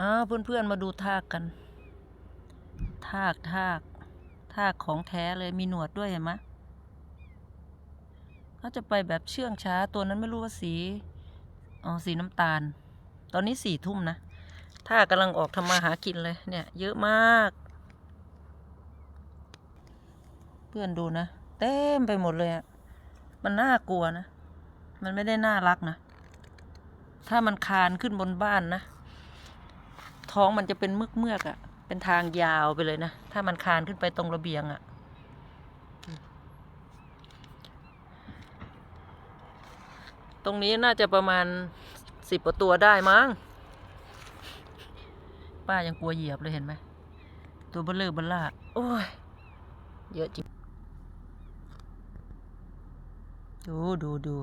อ้าวเพื่อนๆมาดูทากกัน ทากทากทากของแท้เลยมีหนวดด้วยเห็นไหมเขาจะไปแบบเชื่องช้าตัวนั้นไม่รู้ว่าสีอ๋อสีน้ำตาล ตอนนี้สี่ทุ่มนะทากกำลังออกทำมาหากินเลยเนี่ย เยอะมาก เพื่อนดูนะ เต็มไปหมดเลยอะมันน่ากลัวนะ มันไม่ได้น่ารักนะ ถ้ามันคานขึ้นบนบ้านนะ ท้องมันจะเป็นเมือกเมือกอะ่ะ เป็นทางยาวไปเลยนะ ถ้ามันคานขึ้นไปตรงระเบียงอะ่ะตรงนี้น่าจะประมาณสิบกว่าตัวได้มั้ง ป้ายังกลัวเหยียบเลยเห็นไหม ตัวเบลเลอร์เบลล่าโอ้ย เยอะจริง ดูดูดู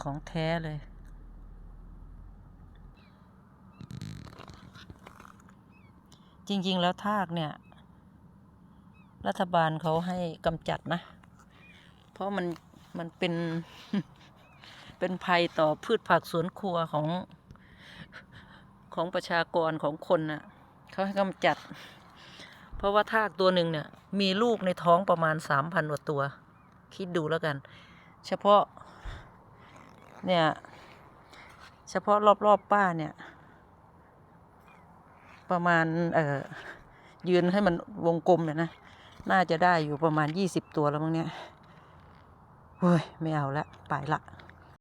ของแท้เลย จริง ๆ แล้วทากเนี่ย รัฐบาลเขาให้กำจัดนะ เพราะมันมันเป็นเป็นภัยต่อพืชผักสวนครัวของของประชากรของคนน่ะเขาให้กำจัด เพราะว่าทากตัวหนึ่งเนี่ย มีลูกในท้องประมาณสามพันกว่าตัว คิดดูแล้วกัน เฉพาะ เนี่ย เฉพาะรอบๆป้าเนี่ย ประมาณเอ่อยืนให้มันวงกลมเนี่ยนะ น่าจะได้อยู่ประมาณยี่สิบตัวแล้วมั้งเนี่ยเฮ้ย ไม่เอาละ ไปละ